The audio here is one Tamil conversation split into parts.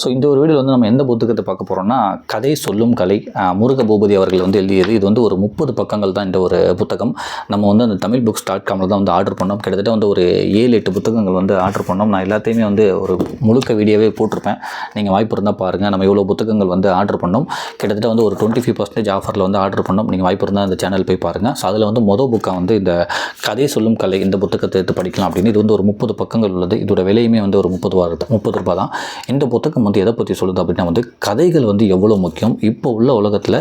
ஸோ இந்த ஒரு வீடியோவில் வந்து நம்ம எந்த புத்தகத்தை பார்க்க போகிறோம்னா கதை சொல்லும் கலை முருக பூபதி அவர்கள் வந்து எழுதியது. இது வந்து ஒரு முப்பது பக்கங்கள் தான் இந்த ஒரு புத்தகம். நம்ம வந்து அந்த தமிழ் புக்ஸ் டாட் காமில் தான் வந்து ஆர்டர் பண்ணோம். கிட்டத்தட்ட வந்து ஒரு ஏழு எட்டு புத்தகங்கள் வந்து ஆர்டர் பண்ணோம். நான் எல்லாத்தையுமே வந்து ஒரு முழுக்க வீடியோவே போட்டிருப்பேன். நீங்கள் வாய்ப்பு இருந்தால் பாருங்கள் நம்ம இவ்வளோ புத்தகங்கள் வந்து ஆர்டர் பண்ணோம். கிட்டத்தட்ட வந்து ஒரு டுவெண்ட்டி ஃபைவ் பர்சன்டேஜ் ஆஃபரில் வந்து ஆர்டர் பண்ணோம். நீங்கள் வாய்ப்பு இருந்தால் அந்த சேனல் போய் பாருங்கள் ஸோ அதில் வந்து மொதல் புக்காக வந்து இந்த கதை சொல்லும் கலை இந்த புத்தகத்தை எடுத்து படிக்கலாம் அப்படின்னு. இது வந்து ஒரு முப்பது பக்கங்கள் உள்ளது. இதோட விலையுமே வந்து ஒரு முப்பது ரூபா முப்பது ரூபா தான். இந்த புத்தகம் வந்து எதை பற்றி சொல்லுது அப்படின்னா வந்து கதைகள் வந்து எவ்வளோ முக்கியம்? இப்போ உள்ள உலகத்தில்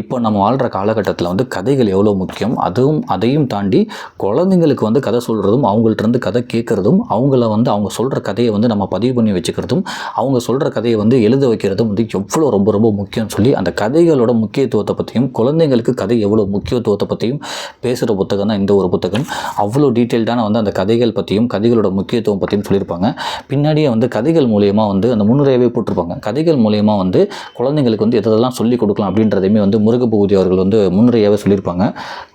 இப்போ நம்ம வாழ்கிற காலகட்டத்தில் வந்து கதைகள் எவ்வளோ முக்கியம்? அதுவும் அதையும் தாண்டி குழந்தைங்களுக்கு வந்து கதை சொல்கிறதும் அவங்கள்ட்ட இருந்து கதை கேட்குறதும் அவங்கள வந்து அவங்க சொல்கிற கதையை வந்து நம்ம பதிவு பண்ணி வச்சுக்கிறதும் அவங்க சொல்கிற கதையை வந்து எழுத வைக்கிறதும் வந்து எவ்வளோ ரொம்ப ரொம்ப முக்கியம்னு சொல்லி அந்த கதைகளோட முக்கியத்துவத்தை பற்றியும் குழந்தைங்களுக்கு கதை எவ்வளோ முக்கியத்துவத்தை பற்றியும் பேசுகிற புத்தகம் தான் இந்த ஒரு புத்தகம். அவ்வளோ டீட்டெயில்டான வந்து அந்த கதைகள் பற்றியும் கதைகளோட முக்கியத்துவம் பற்றியும் சொல்லியிருப்பாங்க. பின்னாடியே வந்து கதைகள் மூலியமாக வந்து அந்த முன்னுரையாகவே போட்டிருப்பாங்க. கதைகள் மூலயமா வந்து குழந்தைங்களுக்கு வந்து எதெல்லாம் சொல்லிக் கொடுக்கலாம் அப்படின்றதையுமே வந்து முருகபூதி அவர்கள் வந்து முன்னுரையாகவே சொல்லியிருப்பாங்க.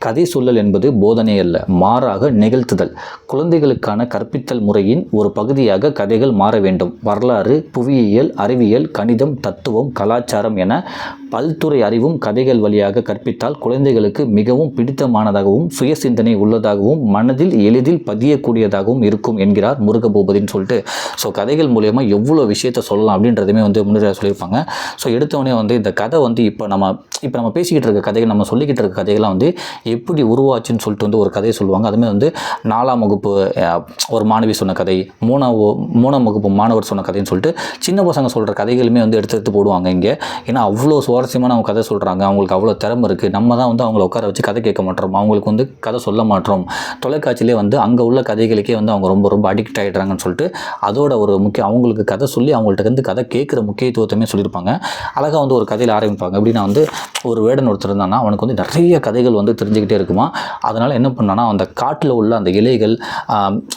கதை சொல்லல் என்பது போதனை அல்ல மாறாக நிகழ்த்துதல். குழந்தைகளுக்கான கற்பித்தல் முறையின் ஒரு பகுதியாக கதைகள் மாற வேண்டும். வரலாறு புவியியல் அறிவியல் கணிதம் தத்துவம் கலாச்சாரம் என பல்துறை அறிவும் கதைகள் வழியாக கற்பித்தால் குழந்தைகளுக்கு மிகவும் பிடித்தமானதாகவும் சுய சிந்தனை உள்ளதாகவும் மனதில் எளிதில் பதியக்கூடியதாகவும் இருக்கும் என்கிறார் முருகபூபதின்னு சொல்லிட்டு. ஸோ கதைகள் மூலயமா எவ்வளோ விஷயத்த சொல்லலாம் அப்படின்றதுமே வந்து முன்னுரை சொல்லியிருப்பாங்க. ஸோ எடுத்தவொடனே வந்து இந்த கதை வந்து இப்போ நம்ம இப்போ நம்ம பேசிக்கிட்டு இருக்க கதைகள் நம்ம சொல்லிக்கிட்டு இருக்க கதைகள்லாம் வந்து எப்படி உருவாச்சுன்னு சொல்லிட்டு வந்து ஒரு கதையை சொல்லுவாங்க. அதுமாதிரி வந்து நாலாம் வகுப்பு ஒரு மாணவி சொன்ன கதை மூணாம் மூணாம் வகுப்பு மாணவர் சொன்ன கதைன்னு சொல்லிட்டு சின்ன பசங்க சொல்கிற கதைகளுமே வந்து எடுத்து எடுத்து போடுவாங்க இங்கே. ஏன்னா அவ்வளோ சுவாரஸ்யமான அவங்க கதை சொல்கிறாங்க அவங்களுக்கு அவ்வளோ திறமை இருக்குது நம்ம தான் வந்து அவங்கள உட்கார வச்சு கதை கேட்க மாட்டோம். அவங்களுக்கு வந்து கதை சொல்ல மாட்டோம். தொலைக்காட்சியிலே வந்து அங்கே உள்ள கதைகளுக்கே வந்து அவங்க ரொம்ப ரொம்ப அடிக்ட் ஆகிடுறாங்கன்னு சொல்லிட்டு அதோட ஒரு முக்கிய அவங்களுக்கு கதை சொல்லி அவங்கள்ட்ட வந்து கதை கேட்குற முக்கியத்துவத்தையுமே சொல்லியிருப்பாங்க. அழகாக வந்து ஒரு கதையில் ஆரம்பிப்பாங்க. எப்படின்னா வந்து ஒரு வேடன் ஒருத்தர் இருந்தானா அவனுக்கு வந்து நிறைய கதைகள் வந்து தெரிஞ்சுக்கிட்டே இருக்குமா? அதனால் என்ன பண்ணானா அந்த காட்டில் உள்ள அந்த இலைகள்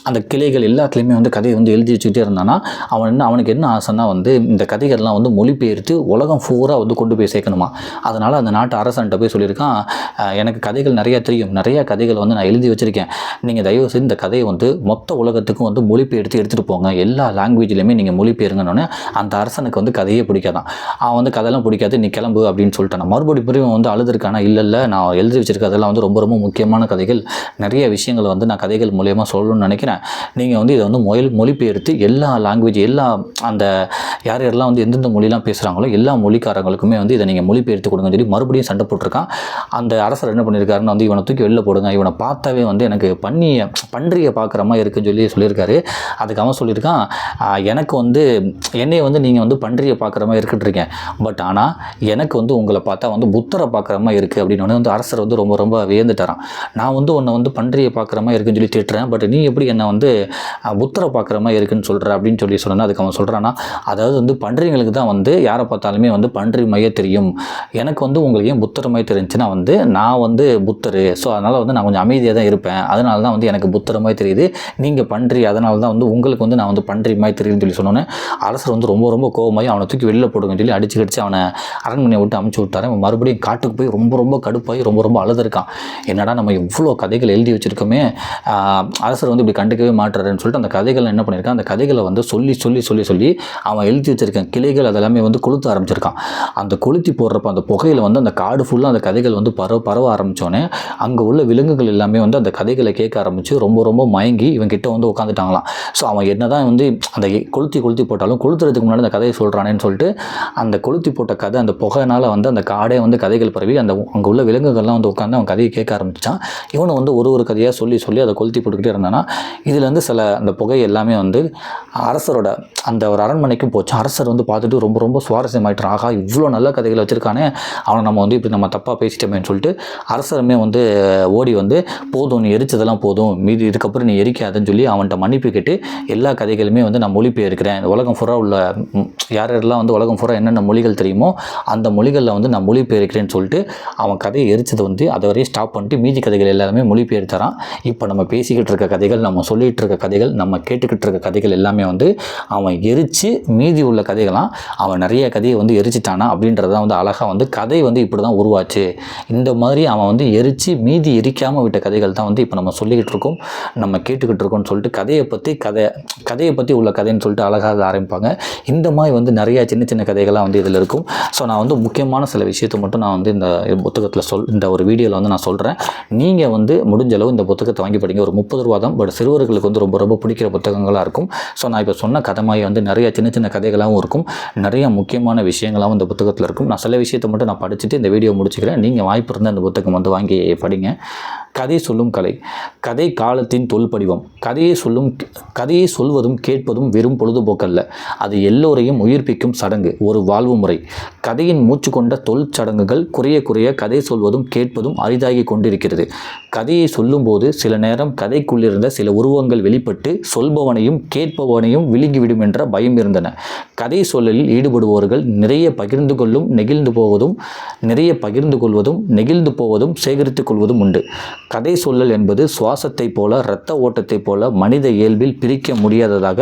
அந்த கிளைகள் எல்லாத்துலேயுமே வந்து கதையை வந்து எழுதி வச்சுக்கிட்டே இருந்தானா அவன் என்ன அவனுக்கு என்ன ஆசைன்னா வந்து இந்த கதைகள்லாம் வந்து மொழிபெயர்த்து உலகம் ஃபூராக வந்து கொண்டு போய் சேர்க்கணுமா? அதனால் அந்த நாட்டு அரசன்ட்ட போய் சொல்லியிருக்கான் எனக்கு கதைகள் நிறைய தெரியும். நிறைய கதைகள் வந்து நான் எழுதி வச்சுருக்கேன். நீங்கள் தயவு செய்து இந்த கதையை வந்து மொத்த உலகத்துக்கும் வந்து மொழிபெயர்த்து எடுத்துகிட்டு போங்க. எல்லா லாங்குவேஜ்லையுமே நீங்கள் மொழிபெயருங்கன்னு அந்த அரசனுக்கு வந்து கதையே பிடிக்காதான். அவன் வந்து கதையெல்லாம் பிடிக்காது நீ கிளம்பு அப்படின்னு சொல்லிட்டான். மறுபடியும் மறுபடியும் வந்து அழுதுருக்கானா. இல்லை இல்லை நான் எழுதி வச்சிருக்கதெல்லாம் வந்து ரொம்ப ரொம்ப முக்கியமான கதைகள். நிறைய விஷயங்களை வந்து நான் கதைகள் மூலயமா சொல்லணும்னு நினைக்கிறேன். நீங்கள் வந்து இதை வந்து மொழி மொழிபெயர்த்து எல்லா லாங்குவேஜ் எல்லா அந்த யார் யாரெல்லாம் வந்து எந்தெந்த மொழிலாம் பேசுகிறாங்களோ எல்லா மொழிக்காரங்களுக்குமே வந்து இதை நீங்கள் மொழிபெயர்த்து கொடுங்கன்னு சொல்லி மறுபடியும் சண்டை போட்டிருக்கான். அந்த அரசர் என்ன பண்ணியிருக்காருன்னு வந்து இவனை தூக்கி வெளில போடுங்க. இவனை பார்த்தாவே வந்து எனக்கு பண்ணிய பன்றியை பார்க்குற மாதிரி இருக்குன்னு சொல்லி சொல்லியிருக்காரு. அதுக்கு அவன் சொல்லியிருக்கான் எனக்கு வந்து என்னை வந்து வந்து நீங்கள் வந்து பன்றியை பார்க்குற மாதிரி இருக்குன்றீங்க பட் ஆனால் எனக்கு வந்து உங்களை பார்த்தா வந்து புத்தரை பார்க்குற மாதிரி இருக்குது அப்படின்னு வந்து அரசர் வந்து ரொம்ப ரொம்ப வியந்துட்டாரான் நான் வந்து உன்னை வந்து பன்றியை பார்க்குற மாதிரி இருக்குன்னு சொல்லி திட்டுறேன். பட் நீ எப்படி என்னை வந்து புத்தரை பார்க்குற மாதிரி இருக்குன்னு சொல்கிற அப்படின்னு சொல்லி சொன்னேன் அதுக்கு அவன் சொல்கிறான்னா அதாவது வந்து பன்றிங்களுக்கு தான் வந்து யாரை பார்த்தாலுமே வந்து பன்றி மைய தெரியும். எனக்கு வந்து உங்களுக்கு ஏன் புத்தர் மாதிரி தெரிஞ்சுன்னா வந்து நான் வந்து புத்தர். ஸோ அதனால் வந்து நான் கொஞ்சம் அமைதியாக தான் இருப்பேன். அதனால தான் வந்து எனக்கு புத்தர் மாதிரி தெரியுது. நீங்கள் பன்றி அதனால தான் வந்து உங்களுக்கு வந்து நான் வந்து பன்றி மாதிரி தெரியுதுன்னு சொல்லி சொன்னோன்னே அரசர் வந்து ரொம்ப ரொம்ப கோவமாகி அவனை தூக்கி வெளில போடுங்கன்னு சொல்லி அடிச்சு கடிச்சு அவனை அரண்மனையை விட்டு அமுச்சு விட்டாரு. அவன் மறுபடியும் காட்டுக்கு போய் ரொம்ப ரொம்ப கடுப்பாகி ரொம்ப ரொம்ப அழுதுருக்கான். என்னடா நம்ம இவ்வளோ கதைகள் எழுதி வச்சுருக்கோமே? அரசர் வந்து இப்படி கண்டுக்கவே மாட்டுறாருன்னு சொல்லிட்டு அந்த கதைகளை என்ன பண்ணியிருக்கான் அந்த கதைகளை வந்து சொல்லி சொல்லி சொல்லி சொல்லி அவன் எழுதி வச்சிருக்கான் கிளைகள் அதெல்லாமே வந்து கொளுத்த ஆரம்பிச்சிருக்கான். அந்த கொளுத்தி போடுறப்ப அந்த புகையில் வந்து அந்த காடு ஃபுல்லாக அந்த கதைகள் வந்து பரவ பரவ ஆரம்பித்தோடனே அங்கே உள்ள விலங்குகள் எல்லாமே வந்து அந்த கதைகளை கேட்க ஆரம்பித்து ரொம்ப ரொம்ப மயங்கி இவன் கிட்ட வந்து உட்காந்துட்டாங்களாம் ஸோ அவன் என்ன தான் வந்து அந்த கொளுத்தி கொளுத்தி போட்டாலும் கொளுத்துறதுக்கு முன்னாடி அந்த கதையை சொல்கிறானேன்னு சொல்லிட்டு அந்த கொளுத்தி போட்ட கதை அந்த புகைனால் வந்து அந்த காடே வந்து கதைகள் பரவி அந்த அங்கே உள்ள விலங்குகள்லாம் வந்து உட்காந்து அவன் கதையை கேட்க ஆரம்பிச்சான். இவனை வந்து ஒரு ஒரு கதையாக சொல்லி சொல்லி அதை கொளுத்தி போட்டுக்கிட்டே இருந்தானா. இதுலேருந்து சில அந்த புகை எல்லாமே வந்து அரசரோட அந்த ஒரு அரண்மனைக்கும் போச்சு. அரசர் வந்து பார்த்துட்டு ரொம்ப ரொம்ப சுவாரஸ்யமாயிட்டான் ஆகா இவ்வளோ நல்ல கதைகளை வச்சுருக்கானே. அவனை நம்ம வந்து இப்படி நம்ம தப்பாக பேசிட்டோமேன்னு சொல்லிட்டு அரசருமே வந்து ஓடி வந்து போதும் நீ எரிச்சதெல்லாம் போதும். மீதி இதுக்கப்புறம் நீ எரிக்காதுன்னு சொல்லி அவன்கிட்ட மன்னிப்பு கேட்டு எல்லா கதைகளுமே வந்து நான் மொழிபெயர்க்கிறேன். உலகம் ஃபுரா உள்ள யார் யாரெல்லாம் வந்து உலகம் ஃபுரா என்னென்ன மொழிகள் தெரியுமோ அந்த மொழிகளில் வந்து நான் மொழிபெயர்க்கிறேன்னு சொல்லிட்டு அவன் கதையை எரிச்சது வந்து அதை வரையும் ஸ்டாப் பண்ணிட்டு மீதி கதைகள் எல்லாருமே மொழிபெயர்த்தரான் இப்போ நம்ம பேசிக்கிட்டு இருக்க கதைகள் நம்ம சொல்லிகிட்டு இருக்க கதைகள் நம்ம கேட்டுக்கிட்டு இருக்க கதைகள் எல்லாமே வந்து அவன் எரித்து மீதி உள்ள கதைகளாம் அவன் நிறைய கதையை வந்து எரிச்சிட்டானா அப்படின்றத வந்து அழகாக வந்து கதை வந்து இப்படி தான் உருவாச்சு. இந்த மாதிரி அவன் வந்து எரித்து மீதி எரிக்காமல் விட்ட கதைகள் தான் வந்து இப்போ நம்ம சொல்லிக்கிட்டு இருக்கோம். நம்ம கேட்டுக்கிட்டு இருக்கோம்னு சொல்லிட்டு கதையை பற்றி கதை கதையை பற்றி உள்ள கதைன்னு சொல்லிட்டு அழகாக ஆரம்பிப்பாங்க. இந்த மாதிரி வந்து நிறையா சின்ன சின்ன கதைகள்லாம் வந்து இதில் இருக்கும். ஸோ நான் வந்து முக்கியமான சில விஷயத்தை மட்டும் நான் வந்து இந்த புத்தகத்தில் சொல் இந்த ஒரு வீடியோவில் வந்து நான் சொல்கிறேன் நீங்கள் வந்து முடிஞ்ச அளவு இந்த புத்தகத்தை வாங்கி படிங்க. ஒரு முப்பது ரூபா தான் பட் சிறுவர்களுக்கு வந்து ரொம்ப ரொம்ப பிடிக்கிற புத்தகங்களாக இருக்கும். ஸோ நான் இப்போ சொன்ன கதை மாதிரி வந்து நிறைய சின்ன சின்ன கதைகளாகவும் இருக்கும். நிறைய முக்கியமான விஷயங்களாகவும் இந்த புத்தகத்தில் இருக்கும். நான் சில விஷயத்தை மட்டும் நான் படிச்சுட்டு இந்த வீடியோ முடிச்சுக்கிறேன். நீங்கள் வாய்ப்பு இருந்தால் அந்த புத்தகம் வந்து வாங்கி படிங்க. கதை சொல்லும் கலை கதை காலத்தின் தொல்படிவம் கதையை சொல்லும் கதையை சொல்வதும் கேட்பதும் வெறும் பொழுதுபோக்கல்ல. அது எல்லோரையும் உயிர்ப்பிக்கும் சடங்கு ஒரு வாழ்வு முறை. கதையின் மூச்சு கொண்ட தொல் சடங்குகள் குறைய குறைய கதை சொல்வதும் கேட்பதும் அரிதாகி கொண்டிருக்கிறது. கதையை சொல்லும்போது சில நேரம் கதைக்குள்ளிருந்த சில உருவங்கள் வெளிப்பட்டு சொல்பவனையும் கேட்பவனையும் விழுங்கிவிடும் என்ற பயம் இருந்தன. கதை சொல்லலில் ஈடுபடுபவர்கள் நிறைய பகிர்ந்து கொள்ளும் நெகிழ்ந்து போவதும் நிறைய பகிர்ந்து கொள்வதும் நெகிழ்ந்து போவதும் சேகரித்துக் கொள்வதும் உண்டு. கதை சொல்லல் என்பது சுவாசத்தைப் போல இரத்த ஓட்டத்தைப் போல மனித இயல்பில் பிரிக்க முடியாததாக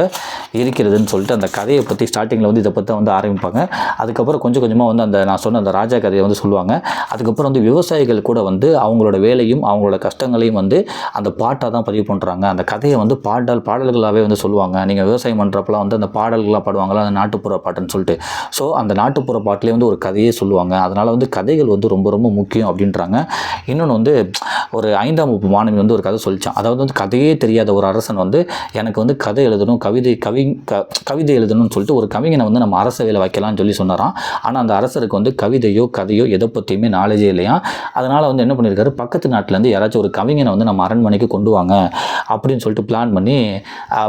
இருக்கிறதுன்னு சொல்லிட்டு அந்த கதையை பற்றி ஸ்டார்டிங்கில் வந்து இதை பற்றி வந்து ஆரம்பிப்பாங்க. அதுக்கப்புறம் கொஞ்சம் கொஞ்சமாக வந்து அந்த நான் சொன்ன அந்த ராஜா கதையை வந்து சொல்லுவாங்க. அதுக்கப்புறம் வந்து விவசாயிகள் கூட வந்து அவங்களோட வேலையும் அவங்களோட கஷ்டங்களையும் வந்து அந்த பாட்டாக தான் பதிவு பண்ணுறாங்க அந்த கதையை வந்து பாடல் பாடல்களாகவே வந்து சொல்லுவாங்க. நீங்கள் விவசாயம் பண்ணுறப்பலாம் வந்து அந்த பாடல்களாக பாடுவாங்களா அந்த நாட்டுப்புற பாட்டுன்னு சொல்லிட்டு. ஸோ அந்த நாட்டுப்புற பாட்டிலே வந்து ஒரு கதையே சொல்லுவாங்க. அதனால் வந்து கதைகள் வந்து ரொம்ப ரொம்ப முக்கியம் அப்படின்றாங்க. இன்னொன்று வந்து ஒரு ஐந்தாம் வகுப்பு மாணவி வந்து ஒரு கதை சொல்லிச்சான். அதாவது வந்து கதையே தெரியாத ஒரு அரசன் வந்து எனக்கு வந்து கதை எழுதணும் கவிதை கவி க கவிதை எழுதணும்னு சொல்லிட்டு ஒரு கவிஞனை வந்து நம்ம அரசவையில் வைக்கலாம்னு சொல்லி சொன்னாராம். ஆனால் அந்த அரசருக்கு வந்து கவிதையோ கதையோ எதை பற்றியுமே நாலேஜே இல்லையா அதனால் வந்து என்ன பண்ணியிருக்காரு பக்கத்து நாட்டிலேருந்து யாராச்சும் ஒரு கவிஞனை வந்து நம்ம அரண்மனைக்கு கொண்டு வாங்க அப்படின்னு சொல்லிட்டு பிளான் பண்ணி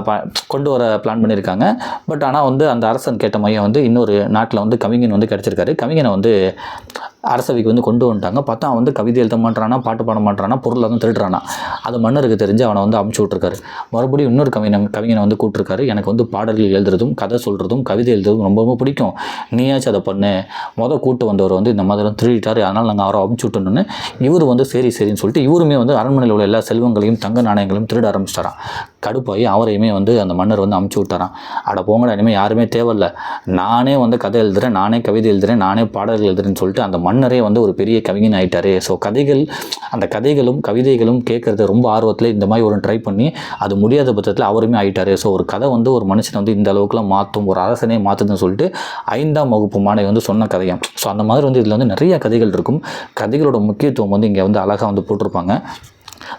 ப- கொண்டு வர பிளான் பண்ணியிருக்காங்க பட் ஆனால் வந்து அந்த அரசன் கேட்ட மையம் வந்து இன்னொரு நாட்டில் வந்து கவிஞன் வந்து கிடச்சிருக்காரு. கவிஞனை வந்து அரசவைக்கு வந்து கொண்டு வந்துட்டாங்க. பார்த்தா வந்து கவிதை எழுத மாட்டானா பாட்டு பாட மாட்டானா பொருள் வந்து திருடுறானா. அது மன்னருக்கு தெரிஞ்சு அவனை வந்து அமுச்சு விட்ருக்காரு மறுபடியும் இன்னொரு கவிஞன் கவிஞனை வந்து கூப்பிட்ருக்காரு எனக்கு வந்து பாடல்கள் எழுதுறதும் கதை சொல்கிறதும் கவிதை எழுதுறதும் ரொம்ப ரொம்ப பிடிக்கும். நீயாச்சும் அதை பண்ணு. மொதல் கூட்டு வந்தவர் வந்து இந்த மாதிரிலாம் திருடிட்டார். அதனால் நாங்கள் அவரை அமுச்சு விட்டோன்னு இவர் வந்து சரி சரின்னு சொல்லிட்டு இவருமே வந்து அரண்மனையில் உள்ள எல்லா செல்வங்களையும் தங்க நாணயங்களையும் திருட ஆரம்பிச்சிட்டாராம். கடுப்பாகி அவரையுமே வந்து அந்த மன்னர் வந்து அமுச்சு விட்டாராம். அட போங்கடா இனிமேல் யாருமே தேவையில்ல. நானே வந்து கதை எழுதுறேன் நானே கவிதை எழுதுறேன் நானே பாடல்கள் எழுதுறேன்னு சொல்லிட்டு அந்த மன்னரே வந்து ஒரு பெரிய கவிஞன் ஆகிட்டாரு ஸோ கதைகள் அந்த கதைகளும் கவிதைகளும் கேட்குறது ரொம்ப ஆர்வத்தில் இந்த மாதிரி ஒரு ட்ரை பண்ணி அது முடியாத பட்சத்தில் அவருமே ஆகிட்டார் ஸோ ஒரு கதை வந்து ஒரு மனுஷனை வந்து இந்த அளவுக்குலாம் மாற்றும் ஒரு அரசனே மாற்றுதுன்னு சொல்லிட்டு ஐந்தாம் வகுப்பு மாணவி வந்து சொன்ன கதையாம் ஸோ அந்த மாதிரி வந்து இதில் வந்து நிறைய கதைகள் இருக்கும். கதைகளோட முக்கியத்துவம் வந்து இங்கே வந்து அழகாக வந்து போட்டிருப்பாங்க.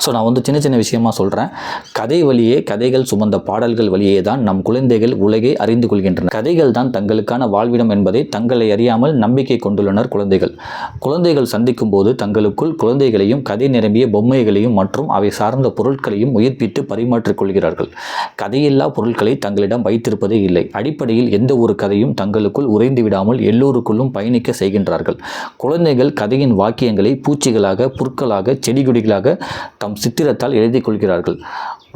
ஸோ நான் வந்து சின்ன சின்ன விஷயமா சொல்கிறேன் கதை வழியே கதைகள் சுமந்த பாடல்கள் வழியே தான் நம் குழந்தைகள் உலகை அறிந்து கொள்கின்றன கதைகள் தான் தங்களுக்கான வாழ்விடம் என்பதை தங்களை அறியாமல் நம்பிக்கை கொண்டுள்ளனர் குழந்தைகள். குழந்தைகள் சந்திக்கும் போது தங்களுக்குள் குழந்தைகளையும் கதை நிரம்பிய பொம்மைகளையும் மற்றும் அவை சார்ந்த பொருட்களையும் உயிர்ப்பித்து பரிமாற்றிக் கொள்கிறார்கள். கதையில்லா பொருட்களை தங்களிடம் வைத்திருப்பதே இல்லை. அடிப்படையில் எந்த ஒரு கதையும் தங்களுக்குள் உறைந்து விடாமல் எல்லோருக்குள்ளும் பயணிக்க செய்கின்றார்கள். குழந்தைகள் கதையின் வாக்கியங்களை பூச்சிகளாக புற்களாக செடிகொடிகளாக தம் சித்திரத்தால் எழுதி கொள்கிறார்கள்.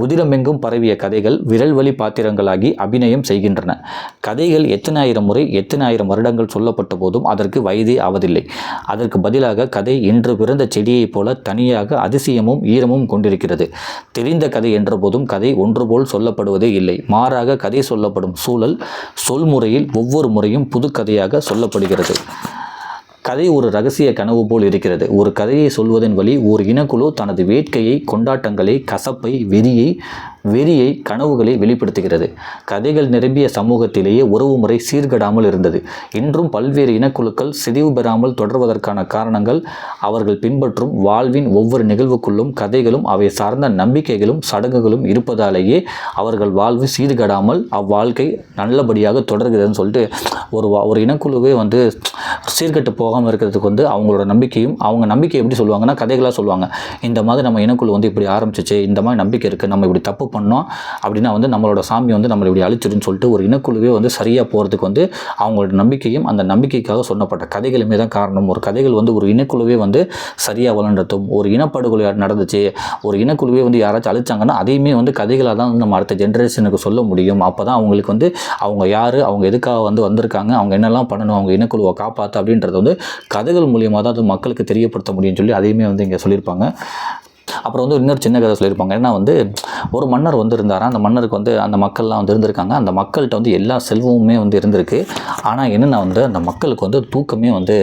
உதிரமெங்கும் பரவிய கதைகள் விரல் வழி பாத்திரங்களாகி அபிநயம் செய்கின்றன. கதைகள் எத்தனை ஆயிரம் முறை எத்தனை ஆயிரம் வருடங்கள் சொல்லப்பட்ட போதும் அதற்கு வயதே ஆவதில்லை. அதற்கு பதிலாக கதை இன்று பிறந்த செடியைப் போல தனியாக அதிசயமும் ஈரமும் கொண்டிருக்கிறது. தெரிந்த கதை என்ற போதும் கதை ஒன்று போல் சொல்லப்படுவதே இல்லை. மாறாக கதை சொல்லப்படும் சூழல் சொல்முறையில் ஒவ்வொரு முறையும் புது கதையாக சொல்லப்படுகிறது. கதை ஒரு ரகசிய கனவு போல் இருக்கிறது. ஒரு கதையை சொல்வதன் வழி ஒரு இனக்குழு தனது வேட்கையை கொண்டாட்டங்களை கசப்பை வெறியை வெறியை கனவுகளை வெளிப்படுத்துகிறது. கதைகள் நிரம்பிய சமூகத்திலேயே உறவுமுறை சீர்கெடாமல் இருந்தது. இன்றும் பல்வேறு இனக்குழுக்கள் சிதைவு பெறாமல் தொடர்வதற்கான காரணங்கள் அவர்கள் பின்பற்றும் வாழ்வின் ஒவ்வொரு நிகழ்வுக்குள்ளும் கதைகளும் அவை சார்ந்த நம்பிக்கைகளும் சடங்குகளும் இருப்பதாலேயே அவர்கள் வாழ்வு சீர்கெடாமல் அவ்வாழ்க்கை நல்லபடியாக தொடர்கிறதுன்னு சொல்லிட்டு ஒரு வா- ஒரு இனக்குழுவே வந்து சீர்கெட்டு போகாமல் இருக்கிறதுக்கு வந்து அவங்களோட நம்பிக்கையும் அவங்க நம்பிக்கை எப்படி சொல்லுவாங்கன்னா கதைகளாக சொல்லுவாங்க. இந்த மாதிரி நம்ம இனக்குழு வந்து இப்படி ஆரம்பிச்சிச்சு இந்த மாதிரி நம்பிக்கை இருக்குது நம்ம இப்படி தப்பு பண்ணோம். அப்படின்னா வந்து நம்மளோட சாமி வந்து நம்மளை இப்படி அழிச்சிடுன்னு சொல்லிட்டு ஒரு இனக்குழுவே வந்து சரியாக போகிறதுக்கு வந்து அவங்களோட நம்பிக்கையும் அந்த நம்பிக்கைக்காக சொன்னப்பட்ட கதைகளுமே தான் காரணம். ஒரு கதைகள் வந்து ஒரு இனக்குழுவே வந்து சரியாக வளர்ந்ததும் ஒரு இனப்படுகொலை நடந்துச்சு. ஒரு இனக்குழுவே வந்து யாராச்சும் அழிச்சாங்கன்னா அதையுமே வந்து கதைகளாக தான் வந்து நம்ம அடுத்த ஜென்ரேஷனுக்கு சொல்ல முடியும். அப்போ தான் அவங்களுக்கு வந்து அவங்க யார் அவங்க எதுக்காக வந்து வந்திருக்காங்க அவங்க என்னெல்லாம் பண்ணணும் அவங்க இனக்குழுவை காப்பாற்று அப்படின்றத வந்து கதைகள் மூலியமாக தான் அது மக்களுக்கு தெரியப்படுத்த முடியும்னு சொல்லி அதையுமே வந்து இங்கே சொல்லியிருப்பாங்க. அப்புறம் வந்து இன்னொரு சின்ன கதை சொல்லியிருப்பாங்க. ஏன்னா வந்து ஒரு மன்னர் வந்து இருந்தாராம் அந்த மன்னருக்கு வந்து அந்த மக்கள்லாம் வந்து இருந்திருக்காங்க. அந்த மக்கள்கிட்ட வந்து எல்லா செல்வமுமே வந்து இருந்திருக்கு. ஆனால் என்னென்னா வந்து அந்த மக்களுக்கு வந்து தூக்கமே வந்து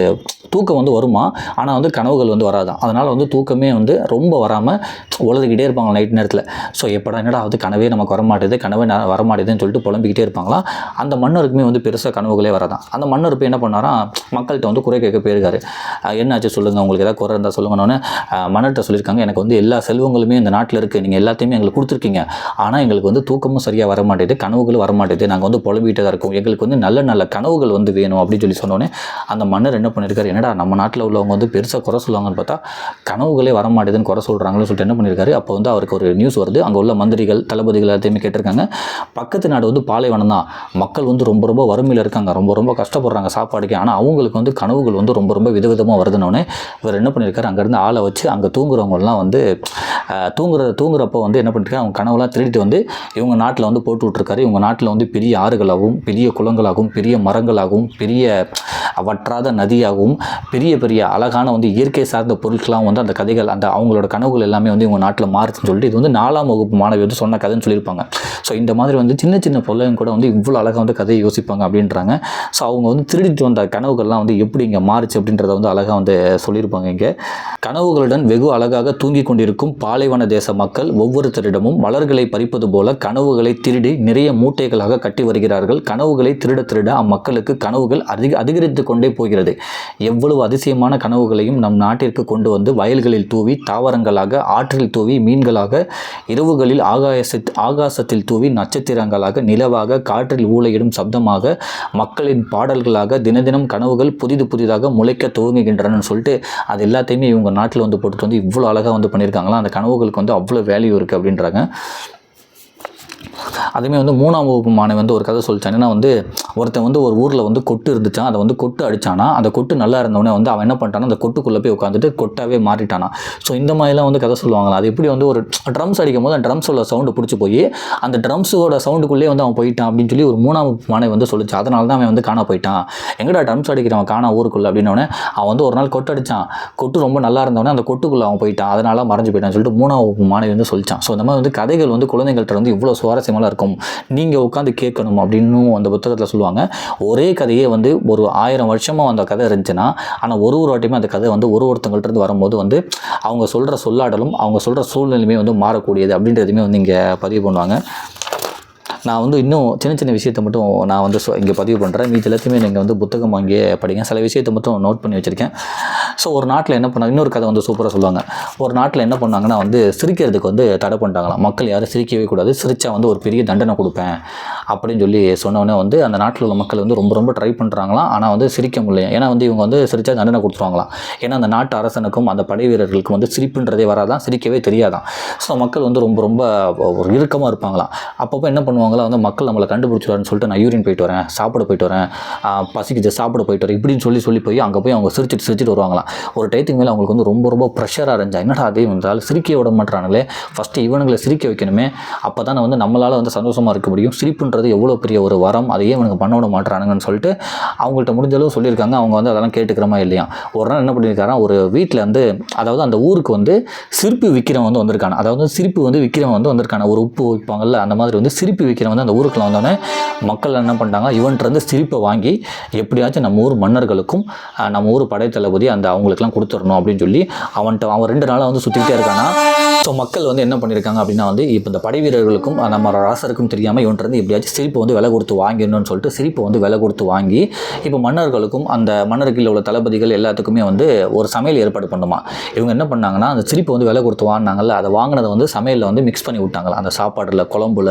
தூக்கம் வந்து வருமா? ஆனால் வந்து கனவுகள் வந்து வராதான் அதனால் வந்து தூக்கமே வந்து ரொம்ப வராமல் உலகிக்கிட்டே இருப்பாங்க நைட் நேரத்தில். ஸோ எப்படா என்னடா அது கனவே நமக்கு வரமாட்டேது. கனவே வரமாட்டேதுன்னு சொல்லிட்டு புலம்பிக்கிட்டே இருப்பாங்களா? அந்த மன்னருக்குமே வந்து பெருசாக கனவுகளே வராதான் அந்த மன்னர் இப்போ என்ன பண்ணாரா? மக்கள்கிட்ட வந்து குறை கேட்க போயிருக்காரு. என்னாச்சு சொல்லுங்கள் உங்களுக்கு ஏதாவது குறை இருந்தால் சொல்லுங்கன்னு மன்னர்கிட்ட சொல்லியிருக்காங்க. எனக்கு வந்து எல்லா செல்வங்களுமே இந்த நாட்டில் இருக்குது நீங்கள் எல்லாத்தையுமே எங்களுக்கு கொடுத்துருக்கீங்க. ஆனால் எங்களுக்கு வந்து தூக்கமும் சரியாக வர மாட்டேது கனவுகளும் வர மாட்டேது நாங்கள் வந்து புலம்பிகிட்டே தான் இருக்கோம். எங்களுக்கு வந்து நல்ல நல்ல கனவுகள் வந்து வேணும் அப்படின்னு சொல்லி சொன்னோன்னே அந்த மன்னர் என்ன பண்ணியிருக்காரு என்னடா நம்ம நாட்டில் உள்ளவங்க வந்து பெருசாக குறை சொல்லுவாங்கன்னு பார்த்தா கனவுகளே வர மாட்டேதுன்னு குறை சொல்கிறாங்கன்னு சொல்லிட்டு என்ன பண்ணியிருக்காரு அப்போ வந்து அவருக்கு ஒரு நியூஸ் வருது. அங்கே உள்ள மந்திரிகள் தளபதிகள் எல்லாத்தையுமே கேட்டிருக்காங்க. பக்கத்து நாடு வந்து பாலைவனம் தான். மக்கள் வந்து ரொம்ப ரொம்ப வறுமையில் இருக்காங்க. ரொம்ப ரொம்ப கஷ்டப்படுறாங்க சாப்பாடுக்கு. ஆனால் அவங்களுக்கு வந்து கனவுகள் வந்து ரொம்ப ரொம்ப விதவிதமாக வருதுன்னொன்னே இவர் என்ன பண்ணியிருக்காரு அங்கேருந்து ஆளை வச்சு அங்கே தூங்குறவங்கலாம் வந்து தூங்குற தூங்குறப்போ வந்து என்ன பண்ணிருக்காங்க அவங்க கனவுலாம் திருடிட்டு வந்து இவங்க நாட்டில் வந்து போட்டு விட்ருக்காரு இவங்க நாட்டில் வந்து பெரிய ஆறுகளாகவும் பெரிய குளங்களாகவும் பெரிய மரங்களாகவும் பெரிய வற்றாத நதியாகவும் பெரிய பெரிய அழகான வந்து இயற்கை சார்ந்த பொருட்களாகவும் வந்து அந்த கதைகள் அந்த அவங்களோட கனவுகள் எல்லாமே வந்து இவங்க நாட்டில் மாறுச்சுன்னு சொல்லிட்டு இது வந்து நாலாம் வகுப்பு மாணவி வந்து சொன்ன கதைன்னு சொல்லியிருப்பாங்க. ஸோ இந்த மாதிரி வந்து சின்ன சின்ன பொருளையும் கூட வந்து இவ்வளோ அழகாக வந்து கதையை யோசிப்பாங்க அப்படின்றாங்க. ஸோ அவங்க வந்து திருடிட்டு வந்த கனவுகள்லாம் வந்து எப்படி இங்கே மாறுச்சு அப்படின்றத வந்து அழகாக வந்து சொல்லியிருப்பாங்க இங்கே. கனவுகளுடன் வெகு அழகாக தூங்கிக் கொண்டிருக்கும் பாலைவன தேச மக்கள் ஒவ்வொருத்தரிடமும் மலர்களை பறிப்பது போல கனவுகளை திருடி நிறைய மூட்டைகளாக கட்டி வருகிறார்கள். கனவுகளை திருட திருட அம்மக்களுக்கு கனவுகள் அதிக அதிகரித்து கொண்டே போகிறது. எவ்வளவு அதிசயமான கனவுகளையும் நம் நாட்டிற்கு கொண்டு வந்து வயல்களில் தூவி தாவரங்களாக ஆற்றில் தூவி மீன்களாக இரவுகளில் ஆகாயச ஆகாசத்தில் தூவி நட்சத்திரங்களாக நிலவாக காற்றில் ஊழையிடும் சப்தமாக மக்களின் பாடல்களாக தினதினம் கனவுகள் புதிது புதிதாக முளைக்க துவங்குகின்றனன்னு சொல்லிட்டு அது எல்லாத்தையுமே இவங்க நாட்டில் வந்து போட்டு வந்து இவ்வளோ அழகாக வந்து இருக்காங்களா? அந்த கனவுகளுக்கு வந்து அவ்வளோ வேல்யூ இருக்குது அப்படின்றாங்க. அதுவுமே வந்து மூணாம் வகுப்பு மாணவன் வந்து ஒரு கதை சொல்லிச்சான். ஏன்னா வந்து ஒருத்தன் வந்து ஒரு ஊரில் வந்து கொட்டு இருந்துச்சான். அதை வந்து கொட்டு அடித்தானா அந்த கொட்டு நல்லா இருந்தவொடனே வந்து அவன் என்ன பண்ணிட்டானா அந்த கொட்டுக்குள்ளே போய் உட்காந்துட்டு கொட்டாவே மாறிட்டானா ஸோ இந்த மாதிரிலாம் வந்து கதை சொல்லுவாங்களா அது எப்படி வந்து ஒரு ட்ரம்ஸ் அடிக்கும் போது அந்த ட்ரம்ஸோட சவுண்டு பிடிச்சி போய் அந்த ட்ரம்ஸோட சவுண்டுக்குள்ளே வந்து அவன் போயிட்டான் அப்படின்னு சொல்லி ஒரு மூணாம் வகுப்பு மாணவி வந்து சொல்லிச்சு. அதனால தான் அவன் வந்து காண போயிட்டான். எங்கடா ட்ரம்ஸ் அடிக்கிறவன்? காணா ஊருக்குள்ளே அப்படின்னோடனே அவன் வந்து ஒரு நாள் கொட்டு அடிச்சான். கொட்டு ரொம்ப நல்லா இருந்தவொடனே அந்த கொட்டுக்குள்ளே அவன் போயிட்டான். அதனால மறைஞ்சு போயிட்டான்னு சொல்லிட்டு மூணாம் வகுப்பு மாணவி வந்து சொல்லிச்சான். ஸோ இந்த மாதிரி வந்து கதைகள் வந்து குழந்தைகள்கிட்ட வந்து இவ்வளோ சுவாரஸ்யமாக இருக்கும். நீங்கள் உட்காந்து கேட்கணும் அப்படின்னும் அந்த புத்தகத்தில் சொல்லுவாங்க. ஒரே கதையே வந்து ஒரு ஆயிரம் வருஷமாக அந்த கதை இருந்துச்சுன்னா ஆனால் ஒரு ஒரு வாட்டியுமே அந்த கதை வந்து ஒரு ஒருத்தவங்கள்ட்ட இருந்து வரும்போது வந்து அவங்க சொல்கிற சொல்லாடலும் அவங்க சொல்கிற சூழ்நிலையுமே வந்து மாறக்கூடியது அப்படின்றதுமே வந்து இங்கே பதிவு பண்ணுவாங்க. நான் வந்து இன்னும் சின்ன சின்ன விஷயத்தை மட்டும் நான் வந்து இங்கே பதிவு பண்ணுறேன் மீதி எல்லாத்தையுமே நீங்கள் வந்து புத்தகம் வாங்கியே படிங்க. சில விஷயத்தை மட்டும் நோட் பண்ணி வச்சுருக்கேன். ஸோ ஒரு நாட்டில் என்ன பண்ணாங்க இன்னொரு கதை வந்து சூப்பராக சொல்லுவாங்க. ஒரு நாட்டில் என்ன பண்ணாங்கன்னா வந்து சிரிக்கிறதுக்கு வந்து தடை பண்ணிட்டாங்களாம். மக்கள் யாரும் சிரிக்கவே கூடாது. சிரிச்சா வந்து ஒரு பெரிய தண்டனை கொடுப்பேன் அப்படின்னு சொல்லி சொன்னோடனே வந்து அந்த நாட்டில் உள்ள மக்கள் வந்து ரொம்ப ரொம்ப ட்ரை பண்ணுறாங்களாம் ஆனால் வந்து சிரிக்க முடியல. ஏன்னா வந்து இவங்க வந்து சிரிச்சா தண்டனை கொடுத்துருவாங்களாம். ஏன்னா அந்த நாட்டு அரசனுக்கும் அந்த படை வீரர்களுக்கும் வந்து சிரிப்புன்றதே வராதான். சிரிக்கவே தெரியாதான். ஸோ மக்கள் வந்து ரொம்ப ரொம்ப ஒரு இறுக்கமாக இருப்பாங்களாம். அப்பப்போ என்ன பண்ணுவாங்க பண்ணுவாங்களா வந்து மக்கள் நம்மளை கண்டுபிடிச்சிடுவாருன்னு சொல்லிட்டு நான் யூரின் போயிட்டு வரேன் சாப்பிட போயிட்டு வரேன் பசிக்குது சாப்பிட போயிட்டு வரேன் இப்படின்னு சொல்லி சொல்லி போய் அங்கே போய் அவங்க சிரிச்சிட்டு சிரிச்சிட்டு வருவாங்களாம். ஒரு டயத்துக்கு மேலே அவங்களுக்கு வந்து ரொம்ப ரொம்ப ப்ரெஷராக இருந்துச்சு. என்னடா அதே வந்தால் சிரிக்க விட மாட்டானுங்களே ஃபஸ்ட்டு இவனுங்களை சிரிக்க வைக்கணுமே. அப்போ தான் வந்து நம்மளால் வந்து சந்தோஷமாக இருக்க முடியும். சிரிப்புன்றது எவ்வளோ பெரிய ஒரு வரம். அதையே இவனுக்கு பண்ண விட மாட்டானுங்கன்னு சொல்லிட்டு அவங்கள்ட்ட முடிஞ்ச அளவு சொல்லியிருக்காங்க. அவங்க வந்து அதெல்லாம் கேட்டுக்கிறமா இல்லையா? ஒரு நாள் என்ன பண்ணியிருக்காரா ஒரு வீட்டில் வந்து அதாவது அந்த ஊருக்கு வந்து சிரிப்பு விற்கிறவன் வந்து வந்திருக்கான. அதாவது சிரிப்பு வந்து விற்கிறவன் வந்து வந்திருக்கான. ஒரு உப்பு வைப்பாங்கல்ல அந்த மாதிரி வந்து சிரிப்பு விற்கிறவன் வந்து அந்த ஊருக்குள்ள வந்தோடனே மக்கள் என்ன பண்ணிட்டாங்க? இவன்ட்டு சிரிப்பை வாங்கி எப்படியாச்சும் நம்ம ஊர் மன்னர்களுக்கும் நம்ம ஊர் படைத்தளபதி அந்த அவங்களுக்குலாம் கொடுத்துடணும் அப்படின்னு சொல்லி அவன்கிட்ட அவன் ரெண்டு நாளாக வந்து சுற்றிக்கிட்டே இருக்கானா? ஸோ மக்கள் வந்து என்ன பண்ணியிருக்காங்க அப்படின்னா வந்து இப்போ இந்த படை வீரர்களுக்கும் நம்ம ராசருக்கும் தெரியாமல் இவன்ட்டு எப்படியாச்சும் சிரிப்பை வந்து விலை கொடுத்து வாங்கிடணும்னு சொல்லிட்டு சிரிப்பை வந்து விலை கொடுத்து வாங்கி இப்போ மன்னர்களுக்கும் அந்த மன்னர்களில் உள்ள தளபதிகள் எல்லாத்துக்குமே வந்து ஒரு சமையல் ஏற்பாடு பண்ணுமா? இவங்க என்ன பண்ணாங்கன்னா அந்த சிரிப்பை வந்து விலை கொடுத்து வாங்கினாங்கல்ல அதை வாங்கினதை வந்து சமையலில் வந்து மிக்ஸ் பண்ணி விட்டாங்களா அந்த சாப்பாடில் குழம்புல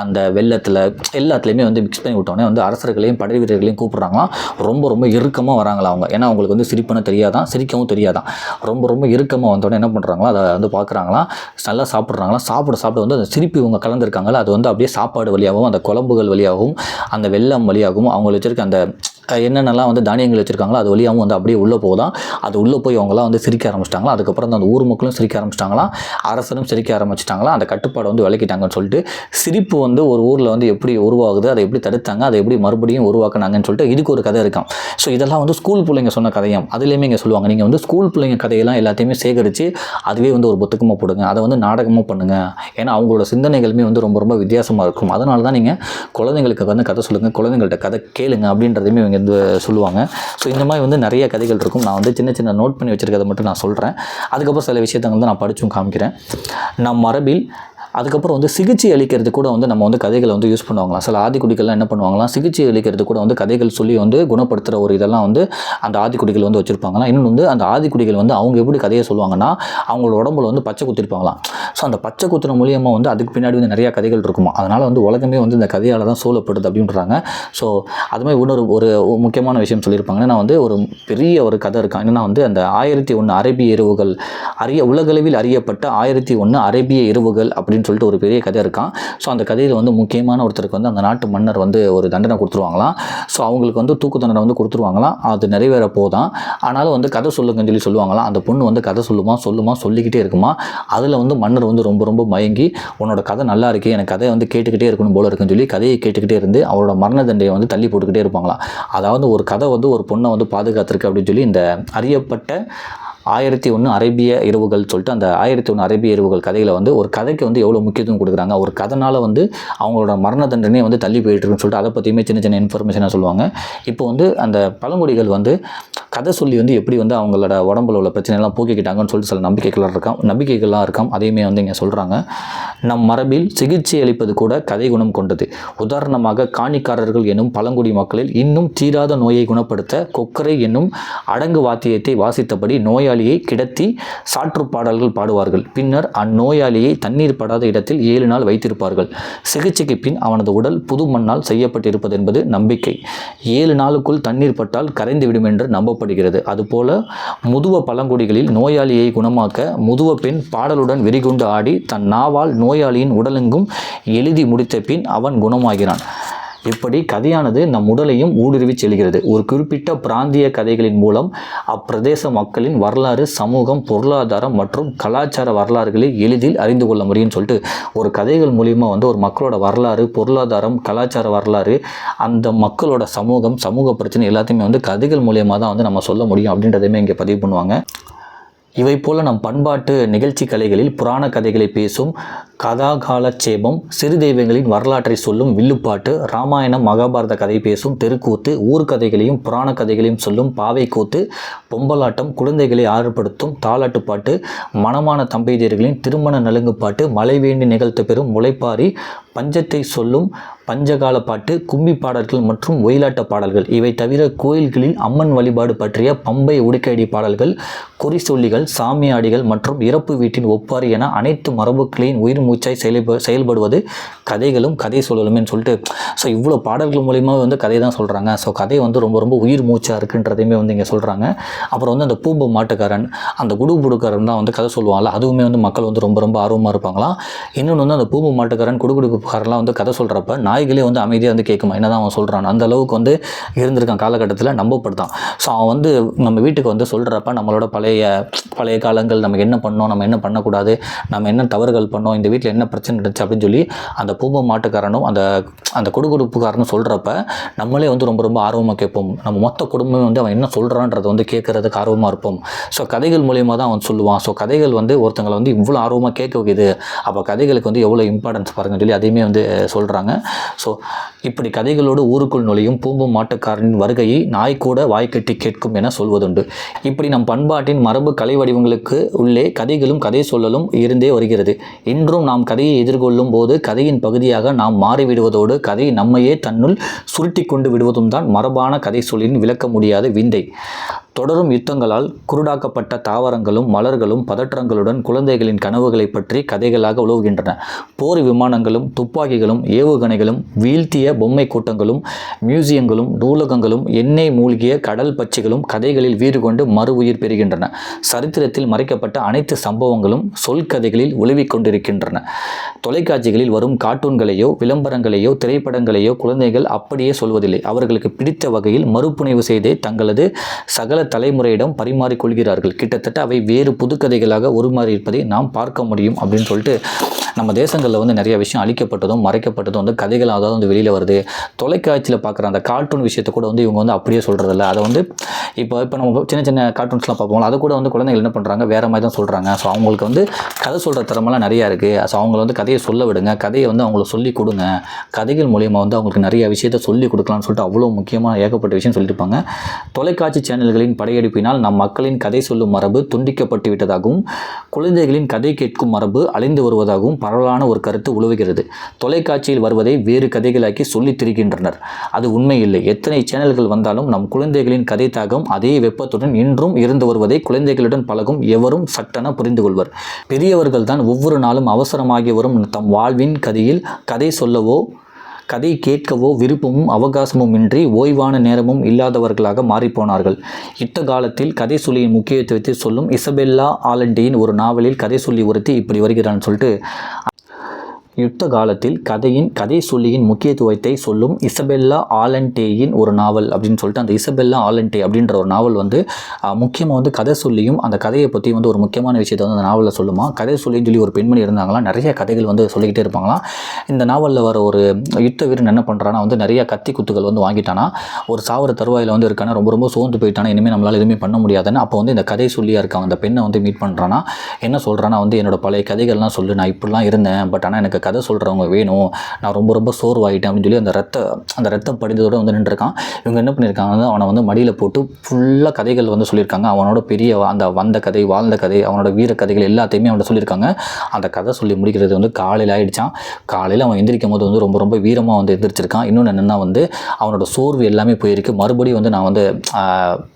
அந்த வெள்ளத்தில் எல்லாத்துலேயுமே வந்து மிக்ஸ் பண்ணி விட்டோன்னே வந்து அரசர்களையும் படை வீரர்களையும் கூப்பிட்றாங்களாம். ரொம்ப ரொம்ப இறுக்கமாக வராங்களா அவங்க. ஏன்னா அவங்களுக்கு வந்து சிரிப்புன்னு தெரியாதான் சிரிக்கவும் தெரியாதான். ரொம்ப ரொம்ப இறுக்கமாக வந்தோடனே என்ன பண்ணுறாங்களோ அதை வந்து பார்க்குறாங்களாம் நல்லா சாப்பிட்றாங்களா சாப்பிட சாப்பிட வந்து அந்த சிரிப்பு இவங்க கலந்துருக்காங்களா அது வந்து அப்படியே சாப்பாடு வழியாகவும் அந்த குழம்புகள் வழியாகவும் அந்த வெள்ளம் வழியாகவும் அவங்க வச்சிருக்க அந்த என்னென்னலாம் வந்து தானியங்கள் வச்சுருக்காங்களோ அது வழியாகவும் வந்து அப்படியே உள்ளே போதான் அது உள்ளே போய் அவங்களாம் வந்து சிரிக்க ஆரம்பிச்சிட்டாங்களா அதுக்கப்புறம் தான் அந்த ஊர் மக்களும் சிரிக்க ஆரம்பிச்சிட்டாங்களாம். அரசரும் சிரிக்க ஆரம்பிச்சிட்டாங்களா அந்த கட்டுப்பாடு வந்து விளக்கிட்டாங்கன்னு சொல்லிட்டு சிரிப்பு வந்து ஒரு ஊரில் வந்து எப்படி உருவாகுது அதை எப்படி தடுத்தாங்க அதை எப்படி மறுபடியும் உருவாக்குனாங்கன்னு சொல்லிட்டு இதுக்கு ஒரு கதை இருக்கும். ஸோ இதெல்லாம் வந்து ஸ்கூல் பிள்ளைங்க சொன்ன கதையும். அதுலேயுமே இங்கே சொல்லுவாங்க நீங்கள் வந்து ஸ்கூல் பிள்ளைங்க கதையெல்லாம் எல்லாத்தையுமே சேகரித்து அதுவே வந்து ஒரு புத்தகமாக போடுங்க. அதை வந்து நாடகமாக பண்ணுங்கள் ஏன்னா அவங்களோட சிந்தனைகளுமே வந்து ரொம்ப ரொம்ப வித்தியாசமாக இருக்கும். அதனால தான் நீங்கள் குழந்தைங்களுக்கு வந்து கதை சொல்லுங்கள் குழந்தைங்கள்ட்ட கதை கேளுங்க அப்படின்றதையுமே இவங்க வந்து சொல்லுவாங்க. ஸோ இந்த மாதிரி வந்து நிறைய கதைகள் இருக்கும். நான் வந்து சின்ன சின்ன நோட் பண்ணி வச்சுருக்கதை மட்டும் நான் சொல்கிறேன் அதுக்கப்புறம் சில விஷயத்தை வந்து நான் படித்தும் காமிக்கிறேன். நம் மரபில் அதுக்கப்புறம் வந்து சிகிச்சை அளிக்கிறது கூட வந்து நம்ம வந்து கதைகளை வந்து யூஸ் பண்ணுவாங்களாம். சில ஆதிக்குடிகள்லாம் என்ன பண்ணுவாங்களாம்? சிகிச்சை அளிக்கிறது கூட வந்து கதைகள் சொல்லி வந்து குணப்படுத்துகிற ஒரு இதெல்லாம் வந்து அந்த ஆதிக்குடிகள் வந்து வச்சுருப்பாங்களாம். இன்னொன்று வந்து அந்த ஆதிக்குடிகள் வந்து அவங்க எப்படி கதையை சொல்லுவாங்கன்னா அவங்களோட உடம்புல வந்து பச்சை குத்திருப்பாங்களாம். ஸோ அந்த பச்சை குத்துற மூலியமாக வந்து அதுக்கு பின்னாடி வந்து நிறையா கதைகள் இருக்குமா? அதனால் வந்து உலகமே வந்து இந்த கதையால் தான் சூழப்படுது அப்படின்றாங்க. ஸோ அது மாதிரி இன்னொரு ஒரு முக்கியமான விஷயம் சொல்லியிருப்பாங்க. நான் வந்து ஒரு பெரிய ஒரு கதை இருக்கான் என்னென்னா வந்து அந்த ஆயிரத்தி ஒன்று அரேபிய இரவுகள் அறிய உலகளவில் அறியப்பட்ட ஆயிரத்தி ஒன்று அரேபிய இரவுகள் அப்படின்னு சொல்லிட்டு ஒரு பெரிய கதை இருக்கான். ஸோ அந்த கதையில் வந்து முக்கியமான ஒருத்தருக்கு வந்து அந்த நாட்டு மன்னர் வந்து ஒரு தண்டனை கொடுத்துருவாங்களாம். ஸோ அவங்களுக்கு வந்து தூக்கு தண்டனை வந்து கொடுத்துருவாங்களாம். அது நிறைவேற போதான் ஆனாலும் வந்து கதை சொல்லுங்கன்னு சொல்லி சொல்லுவாங்களாம். அந்த பொண்ணு வந்து கதை சொல்லுமா சொல்லுமா சொல்லிக்கிட்டே இருக்குமா? அதில் வந்து மன்னர் வந்து ரொம்ப ரொம்ப மயங்கி உன்னோட கதை நல்லா இருக்கு எனக்கு கதையை வந்து கேட்டுக்கிட்டே இருக்கணும் போல இருக்குன்னு சொல்லி கதையை கேட்டுக்கிட்டே இருந்து அவரோட மரண தண்டையை வந்து தள்ளி போட்டுக்கிட்டே இருப்பாங்களாம். அதாவது ஒரு கதை வந்து ஒரு பொண்ணை வந்து பாதுகாத்திருக்கு அப்படின்னு சொல்லி இந்த அறியப்பட்ட ஆயிரத்தி ஒன்று அரேபிய இரவுகள் சொல்லிட்டு அந்த ஆயிரத்தி ஒன்று அரேபிய இரவுகள் கதையில் வந்து ஒரு கதைக்கு வந்து எவ்வளோ முக்கியத்துவம் கொடுக்குறாங்க? ஒரு கதனால் வந்து அவங்களோட மரண தண்டனையே வந்து தள்ளி போயிட்டுருக்குன்னு சொல்லிட்டு அதை பற்றியுமே சின்ன சின்ன இன்ஃபர்மேஷனாக சொல்லுவாங்க. இப்போ வந்து அந்த பழங்குடிகள் வந்து கதை சொல்லி வந்து எப்படி வந்து அவங்களோட உடம்புல உள்ள பிரச்சனைலாம் போக்கிக்கிட்டாங்கன்னு சொல்லிட்டு சில நம்பிக்கைகள்லாம் இருக்காம் நம்பிக்கைகள்லாம் இருக்காம். அதையுமே வந்து இங்கே சொல்கிறாங்க நம் மரபில் சிகிச்சை அளிப்பது கூட கதை குணம் கொண்டது. உதாரணமாக காணிக்காரர்கள் எனும் பழங்குடி மக்களில் இன்னும் தீராத நோயை குணப்படுத்த கொக்கரை என்னும் அடங்கு வாத்தியத்தை வாசித்தபடி நோயாளியை கிடத்தி சாற்று பாடல்கள் பாடுவார்கள். பின்னர் அந்நோயாளியை தண்ணீர் படாத இடத்தில் ஏழு நாள் வைத்திருப்பார்கள். சிகிச்சைக்கு பின் அவனது உடல் புது மண்ணால் செய்யப்பட்டிருப்பது என்பது நம்பிக்கை. ஏழு நாளுக்குள் தண்ணீர் பட்டால் கரைந்துவிடும் என்று நம்பப்படுகிறது. அதுபோல முதுவ பழங்குடிகளில் நோயாளியை குணமாக்க முதுவ பெண் பாடலுடன் வெறிகுண்டு ஆடி தன் நாவால் நோயாளியின் உடலெங்கும் எழுதி முடித்த பின் அவன் குணமாகிறான். இப்படி கதையானது நம் உடலையும் ஊடுருவி செல்கிறது. ஒரு குறிப்பிட்ட பிராந்திய கதைகளின் மூலம் அப்பிரதேச மக்களின் வரலாறு சமூகம் பொருளாதாரம் மற்றும் கலாச்சார வரலாறுகளை எளிதில் அறிந்து கொள்ள முடியும்னு சொல்லிட்டு ஒரு கதைகள் மூலியமாக வந்து ஒரு மக்களோட வரலாறு பொருளாதாரம் கலாச்சார வரலாறு அந்த மக்களோட சமூகம் சமூக பிரச்சனை எல்லாத்தையுமே வந்து கதைகள் மூலியமாக தான் வந்து நம்ம சொல்ல முடியும் அப்படின்றதையுமே இங்கே பதிவு பண்ணுவாங்க. இவை போல நம் பண்பாட்டு நிகழ்ச்சி கலைகளில் புராண கதைகளை பேசும் கதாகாலட்சேபம் சிறு தெய்வங்களின் வரலாற்றை சொல்லும் வில்லுப்பாட்டு ராமாயணம் மகாபாரத கதை பேசும் தெருக்கூத்து ஊர்க்கதைகளையும் புராண கதைகளையும் சொல்லும் பாவைக்கூத்து பொம்பலாட்டம் குழந்தைகளை ஆறுபடுத்தும் தாலாட்டுப்பாட்டு மணமான தம்பதியர்களின் திருமண நலுங்குப்பாட்டு மழை வேண்டி நிகழ்த்த பெறும் முளைப்பாரி பஞ்சத்தை சொல்லும் பஞ்சகால பாட்டு கும்மி பாடல்கள் மற்றும் ஒயிலாட்ட பாடல்கள். இவை தவிர கோயில்களில் அம்மன் வழிபாடு பற்றிய பம்பை உடுக்கையடி பாடல்கள் குறி சொல்லிகள் சாமியாடிகள் மற்றும் இறப்பு வீட்டின் ஒப்பாரி என அனைத்து மரபுக்களின் உயிர் மூச்சாய் செயல்ப செயல்படுவது கதைகளும் கதை சொல்லலுமேன்னு சொல்லிட்டு ஸோ இவ்வளோ பாடல்கள் மூலிமா வந்து கதை தான் சொல்கிறாங்க ஸோ கதை வந்து ரொம்ப ரொம்ப உயிர் மூச்சாக இருக்குன்றதையுமே வந்து இங்கே சொல்கிறாங்க அப்புறம் வந்து அந்த பூம்பு மாட்டுக்காரன் அந்த குடு புடுக்காரன் தான் வந்து கதை சொல்லுவாங்கள்ல அதுவுமே வந்து மக்கள் வந்து ரொம்ப ரொம்ப ஆர்வமாக இருப்பாங்களாம். இன்னொன்று வந்து அந்த பூம்பு மாட்டுக்காரன் புகார்லாம் வந்து கதை சொல்கிறப்ப நாய்களே வந்து அமைதியாக வந்து கேட்குமா? என்ன தான் அவன் சொல்கிறான் அந்த அளவுக்கு வந்து இருந்திருக்கான் காலகட்டத்தில் நம்பப்படுதான். ஸோ அவன் வந்து நம்ம வீட்டுக்கு வந்து சொல்கிறப்ப நம்மளோட பழைய பழைய காலங்கள் நம்ம என்ன பண்ணோம் நம்ம என்ன பண்ணக்கூடாது நம்ம என்ன தவறுகள் பண்ணோம் இந்த வீட்டில் என்ன பிரச்சனை இருந்துச்சு அப்படின்னு சொல்லி அந்த பூம்பு மாட்டுக்காரனும் அந்த அந்த கொடுகுடுப்புக்காரனும் சொல்கிறப்ப நம்மளே வந்து ரொம்ப ரொம்ப ஆர்வமாக கேட்போம். நம்ம மொத்த குடும்பமே வந்து அவன் என்ன சொல்கிறான்றதை வந்து கேட்குறதுக்கு ஆர்வமாக இருப்போம். ஸோ கதைகள் மூலியமாக தான் அவன் சொல்லுவான். ஸோ கதைகள் வந்து ஒருத்தங்களை வந்து இவ்வளோ ஆர்வமாக கேட்க வைக்குது அப்போ கதைகளுக்கு வந்து எவ்வளோ இம்பார்ட்டன்ஸ் பாருங்கன்னு சொல்லி அதையுமே வந்து சொல்கிறாங்க ஸோ இப்படி கதைகளோடு ஊருக்குள் நுழையும் பூம்பு மாட்டுக்காரனின் வருகையை நாய் கூட வாய்க்கட்டி கேட்கும் என சொல்வதுண்டு. இப்படி நம் பண்பாட்டின் மரபு கலை வடிவங்களுக்கு உள்ளே கதைகளும் கதை சொல்லலும் இருந்தே வருகிறது. இன்றும் நாம் கதையை எதிர்கொள்ளும் போது கதையின் பகுதியாக நாம் மாறிவிடுவதோடு கதை நம்மையே தன்னுள் சுருட்டி கொண்டு விடுவதும் தான் மரபான கதை சொல்லின் விளக்க முடியாத விந்தை. தொடரும் யுத்தங்களால் குருடாக்கப்பட்ட தாவரங்களும் மலர்களும் பதற்றங்களுடன் குழந்தைகளின் கனவுகளை பற்றி கதைகளாக உழவுகின்றன போர் விமானங்களும் துப்பாக்கிகளும் ஏவுகணைகளும் வீழ்த்திய பொம்மை கூட்டங்களும் மியூசியங்களும் நூலகங்களும் எண்ணெய் மூழ்கிய கடல் பச்சைகளும் கதைகளில் வீறு கொண்டு மறு உயிர் பெறுகின்றன. சரித்திரத்தில் மறைக்கப்பட்ட அனைத்து சம்பவங்களும் சொல்கதைகளில் உழுவிக் கொண்டிருக்கின்றன. தொலைக்காட்சிகளில் வரும் கார்ட்டூன்களையோ விளம்பரங்களையோ திரைப்படங்களையோ குழந்தைகள் அப்படியே சொல்வதில்லை. அவர்களுக்கு பிடித்த வகையில் மறுப்புனைவு செய்தே தங்களது சகல தலைமுறையிடம் பரிமாறிக்கொள்கிறார்கள். கிட்டத்தட்ட அவை வேறு புதுக்கதைகளாக உருமாறியிருப்பதை நாம் பார்க்க முடியும் அப்படின்னு சொல்லிட்டு நம்ம தேசங்களில் வந்து நிறைய விஷயம் அழிக்கப்பட்டதும் மறைக்கப்பட்டதும் வந்து கதைகளாக தான் வந்து வெளியில் வருது. தொலைக்காட்சியில் பார்க்குற அந்த கார்ட்டூன் விஷயத்தை கூட வந்து இவங்க வந்து அப்படியே சொல்கிறதில்ல அதை வந்து இப்போ இப்போ நம்ம சின்ன சின்ன கார்ட்டூன்ஸ்லாம் பார்ப்போம் அதை கூட வந்து குழந்தைகள் என்ன பண்ணுறாங்க வேறு மாதிரி தான் சொல்கிறாங்க ஸோ அவங்களுக்கு வந்து கதை சொல்கிற திறமெல்லாம் நிறையா இருக்குது ஸோ அவங்கள வந்து கதையை சொல்ல விடுங்க. கதையை வந்து அவங்களுக்கு சொல்லி கொடுங்க. கதைகள் மூலியமாக வந்து அவங்களுக்கு நிறைய விஷயத்தை சொல்லி கொடுக்கலாம்னு சொல்லிட்டு அவ்வளோ முக்கியமாக ஏகப்பட்ட விஷயம் சொல்லியிருப்பாங்க தொலைக்காட்சி சேனல்களின் படையெடுப்பினால் நம் மக்களின் கதை சொல்லும் மரபு துண்டிக்கப்பட்டு விட்டதாகவும் குழந்தைகளின் கதை கேட்கும் மரபு அழிந்து வருவதாகவும் பரவலான ஒரு கருத்து உழுவுகிறது. தொலைக்காட்சியில் வருவதை வேறு கதைகளாக்கி சொல்லித் திரிகின்றனர். அது உண்மையில்லை. எத்தனை சேனல்கள் வந்தாலும் நம் குழந்தைகளின் கதை தாகம் அதே வெப்பத்துடன் இன்றும் இருந்து வருவதை குழந்தைகளுடன் பழகும் எவரும் சட்டென புரிந்து கொள்வர் பெரியவர்கள் தான் ஒவ்வொரு நாளும் அவசரமாகி வரும் தம் வாழ்வின் கதையில் கதை சொல்லவோ கதை கேட்கவோ விருப்பமும் அவகாசமும் இன்றி ஓய்வான நேரமும் இல்லாதவர்களாக மாறிப்போனார்கள். யுத்த காலத்தில் கதை சொல்லியின் முக்கியத்துவத்தை சொல்லும் இசபெல்லா ஆலண்டியின் ஒரு நாவலில் கதை சொல்லி ஒருத்தி இப்படி வருகிறான்னு சொல்லிட்டு யுத்த காலத்தில் கதையின் கதை சொல்லியின் முக்கியத்துவத்தை சொல்லும் இசபெல்லா ஆலன்டேயின் ஒரு நாவல் அப்படின்னு சொல்லிட்டு அந்த இசபெல்லா ஆலன்டே அப்படின்ற ஒரு நாவல் வந்து முக்கியமாக வந்து கதை சொல்லியும் அந்த கதையை பற்றி வந்து ஒரு முக்கியமான விஷயத்தை வந்து அந்த நாவலில் சொல்லுமா? கதை சொல்லின்னு சொல்லி ஒரு பெண்மணி இருந்தாங்களாம் நிறைய கதைகள் வந்து சொல்லிக்கிட்டே இருப்பாங்களாம் இந்த நாவலில் வர ஒரு யுத்த வீரன் என்ன பண்ணுறான்னா வந்து நிறைய கத்தி குத்துகள் வந்து வாங்கிட்டானா. ஒரு சாவர தருவாயில் வந்து இருக்கானா ரொம்ப ரொம்ப சோர்ந்து போயிட்டானா இனிமேல் நம்மளால் எதுவுமே பண்ண முடியாதுன்னு அப்போ வந்து இந்த கதை சொல்லியாக இருக்காங்க அந்த பெண்ணை வந்து மீட் பண்ணுறானா என்ன சொல்கிறானா வந்து என்னோட பழைய கதைகள்லாம் சொல்லு நான் இப்படிலாம் இருந்தேன் பட் ஆனால் எனக்கு கதை சொல்கிறவங்க வேணும். நான் ரொம்ப ரொம்ப சோர்வாயிட்டேன் அப்படின்னு சொல்லி அந்த ரத்த அந்த ரத்தம் படிந்ததோடு வந்து நின்றுருக்கான். இவங்க என்ன பண்ணியிருக்காங்கன்னா அவனை வந்து மடியில் போட்டு ஃபுல்லாக கதைகள் வந்து சொல்லியிருக்காங்க. அவனோட பெரிய அந்த வந்த கதை வாழ்ந்த கதை அவனோட வீர கதைகள் எல்லாத்தையுமே அவன்கிட்ட சொல்லியிருக்காங்க. அந்த கதை சொல்லி முடிக்கிறது வந்து காலையில் ஆகிடுச்சான் காலையில் அவன் எந்திரிக்கும் போது வந்து ரொம்ப ரொம்ப வீரமாக வந்து எந்திரிச்சிருக்கான். இன்னொன்று என்னென்னா வந்து அவனோட சோர்வு எல்லாமே போயிருக்கு. மறுபடியும் வந்து நான் வந்து